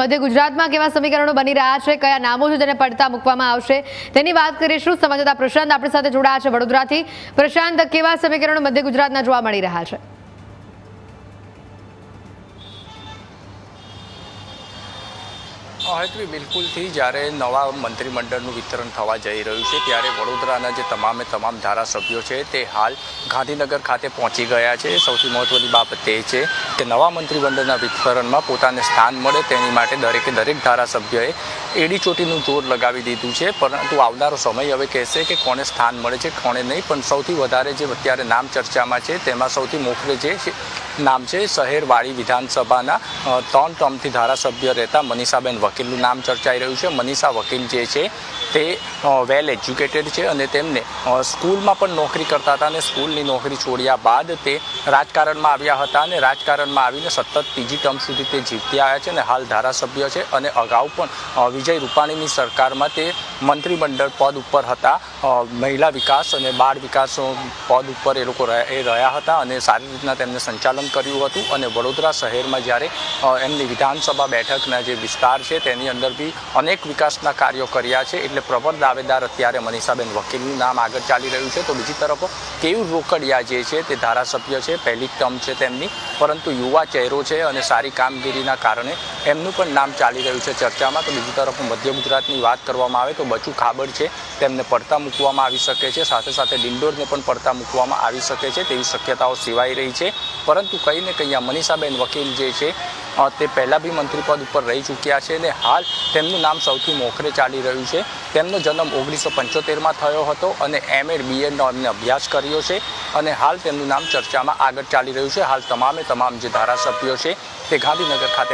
મધ્ય ગુજરાતમાં કેવા સમીકરણો બની રહ્યા છે, કયા નામો છે જેને પડતા મૂકવામાં આવશે, તેની વાત કરીશું. સમજતા પ્રશાંત આપણી સાથે જોડાયા છે વડોદરાથી. પ્રશાંત, કેવા સમીકરણો મધ્ય ગુજરાતના જોવા મળી રહ્યા છે? હેતવી બિલકુલથી જ્યારે નવા મંત્રીમંડળનું વિતરણ થવા જઈ રહ્યું છે, ત્યારે વડોદરાના જે તમામે તમામ ધારાસભ્યો છે, તે હાલ ગાંધીનગર ખાતે પહોંચી ગયા છે. સૌથી મહત્ત્વની બાબત તે છે કે નવા મંત્રીમંડળના વિતરણમાં પોતાને સ્થાન મળે તેની માટે દરેકે દરેક ધારાસભ્યોએ એડી ચોટીનું જોર લગાવી દીધું છે. પરંતુ આવનારો સમય હવે કહેશે કે કોને સ્થાન મળે છે, કોને નહીં. પણ સૌથી વધારે જે અત્યારે નામ ચર્ચામાં છે, તેમાં સૌથી મોખરે જે નામ છે શહેરવાડી વિધાનસભાના ત્રણ ટર્મથી ધારાસભ્ય રહેતા મનીષાબેન વકીલનું નામ ચર્ચાઈ રહ્યું છે. મનીષા વકીલ જે છે તે વેલ એજ્યુકેટેડ છે અને તેમને સ્કૂલમાં પણ નોકરી કરતા હતા અને સ્કૂલની નોકરી છોડ્યા બાદ તે રાજકારણમાં આવ્યા હતા અને રાજકારણમાં આવીને સતત ત્રીજી ટર્મ સુધી તે જીતી આવ્યા છે અને હાલ ધારાસભ્ય છે અને અગાઉ પણ વિજય રૂપાણીની સરકારમાં તે મંત્રીમંડળ પદ ઉપર હતા. મહિલા વિકાસ અને બાળ વિકાસ પદ ઉપર એ લોકો એ રહ્યા હતા અને સારી રીતના તેમને સંચાલન કર્યું હતું અને વડોદરા શહેરમાં જ્યારે એમની વિધાનસભા બેઠકના જે વિસ્તાર છે તેની અંદર બી અનેક વિકાસના કાર્યો કર્યા છે. એટલે પ્રબળ દાવેદાર અત્યારે મનીષાબેન વકીલનું નામ આગળ ચાલી રહ્યું છે. તો બીજી તરફ કેવું રોકડિયા જે છે તે ધારાસભ્ય છે, પહેલી ટર્મ છે તેમની. પરંતુ યુવા ચહેરો છે અને સારી કામગીરીના કારણે એમનું પણ નામ ચાલી રહ્યું છે ચર્ચામાં. તો બીજી તરફ, મધ્ય ગુજરાતની વાત કરવામાં આવે તો બચુ ખાબડ છે, તેમને પડતા મૂકવામાં આવી શકે છે. સાથે સાથે ડિંડોરને પણ પડતા મૂકવામાં આવી શકે છે તેવી શક્યતાઓ સેવાઈ રહી છે. પરંતુ કંઈ ને કંઈ મનીષાબેન વકીલ જે છે તે પહેલાં બી મંત્રીપદ ઉપર રહી ચૂક્યા છે અને હાલ તેમનું નામ સૌથી મોખરે ચાલી રહ્યું છે. તેમનો જન્મ ઓગણીસો પંચોતેરમાં થયો હતો અને એમએડ બીએડનો એમને અભ્યાસ કર્યો છે અને હાલ તેમનું નામ ચર્ચામાં આગળ ચાલી રહ્યું છે. હાલ તમામે તમામ જે ધારાસભ્યો છે તે ગાંધીનગર ખાતે